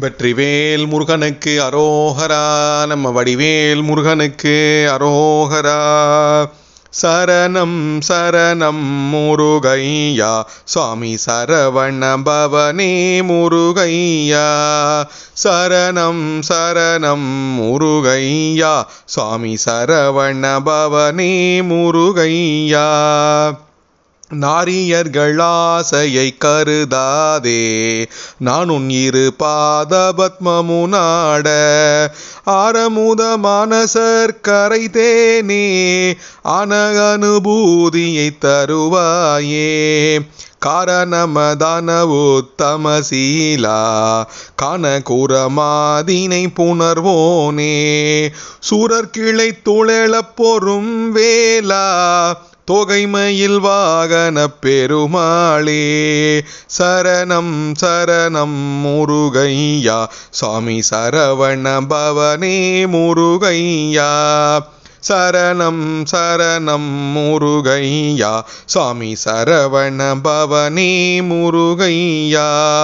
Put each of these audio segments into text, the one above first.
வெற்றிவேல் முருகனுக்கு அரோகரா நம்ம வடிவேல் முருகனுக்கு அரோகரா. சரணம் சரணம் முருகையா சுவாமி சரவண பவனே முருகையா. சரணம் சரணம் முருகையா சுவாமி சரவண பவனே முருகையா. நாரியர்களாசையை கருதாதே. நான் உன் இரு பாத பத்மமுனாட ஆரமுதமான சர்க்கரை கரைதேனே அன அனுபூதியை தருவாயே. காரணமதான உத்தமசீலா காண கூறமாதினை புணர்வோனே. சூரர் கிளை துளெழப் பொறும் வேலா தொகைமையில் வாகன பெருமாளே. சரணம் சரணம் முருகையா. சுவாமி சரவண பவனே முருகையா. சரணம் சரணம் முருகையா. சுவாமி சரவண பவனே முருகையா.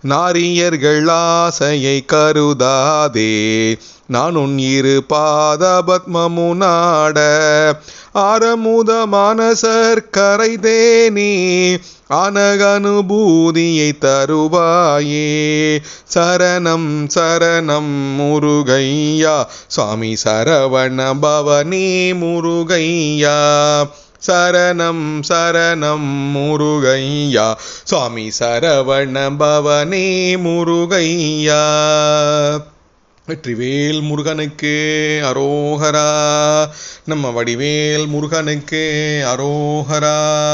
நாரியர்கள் ஆசையை கருதாதே. நான் உன் இரு பாத பத்மமுனாட ஆரமுத சர்க்கரை தேனே அனகனுபூதியை தருவாயே. சரணம் சரணம் முருகையா. சுவாமி சரவண நீ முருகையா. சரணம் சரணம் முருகையா. சுவாமி சரவண பவனே முருகையா. வெற்றிவேல் முருகனுக்கு அரோகரா. நம்ம வடிவேல் முருகனுக்கு அரோகரா.